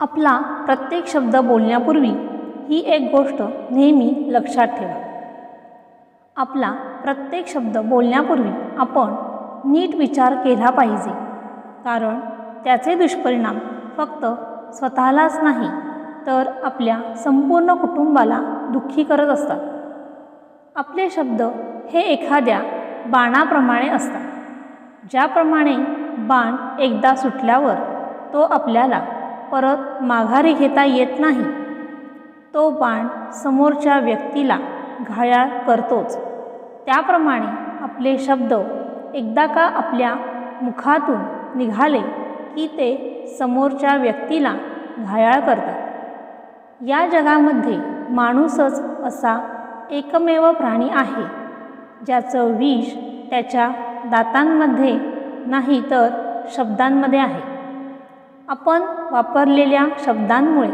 आपला प्रत्येक शब्द बोलण्यापूर्वी ही एक गोष्ट नेहमी लक्षात ठेवा. आपला प्रत्येक शब्द बोलण्यापूर्वी आपण नीट विचार केला पाहिजे. कारण त्याचे दुष्परिणाम फक्त स्वतःलाच नाही तर आपल्या संपूर्ण कुटुंबाला दुःखी करत असतात. आपले शब्द हे एखाद्या बाणाप्रमाणे असतात. ज्याप्रमाणे बाण एकदा सुटल्यावर तो आपल्याला परत माघारी घेता येत नाही. तो बाण समोरच्या व्यक्तीला घायाळ करतोच. त्याप्रमाणे आपले शब्द एकदा का आपल्या मुखातून निघाले की ते समोरच्या व्यक्तीला घायाळ करतात. या जगामध्ये माणूसच असा एकमेव प्राणी आहे ज्याचं विष त्याच्या दातांमध्ये नाही तर शब्दांमध्ये आहे. आपण वापरलेल्या शब्दांमुळे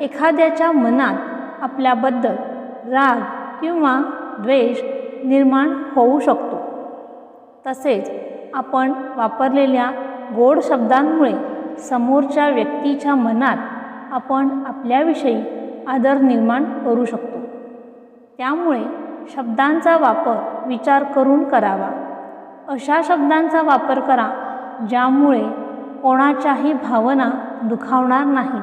एखाद्याच्या मनात आपल्याबद्दल राग किंवा द्वेष निर्माण होऊ शकतो. तसेच आपण वापरलेल्या गोड शब्दांमुळे समोरच्या व्यक्तीच्या मनात आपण आपल्याविषयी आदर निर्माण करू शकतो. त्यामुळे शब्दांचा वापर विचार करून करावा. अशा शब्दांचा वापर करा ज्यामुळे कोणाच्याही भावना दुखावणार नाही.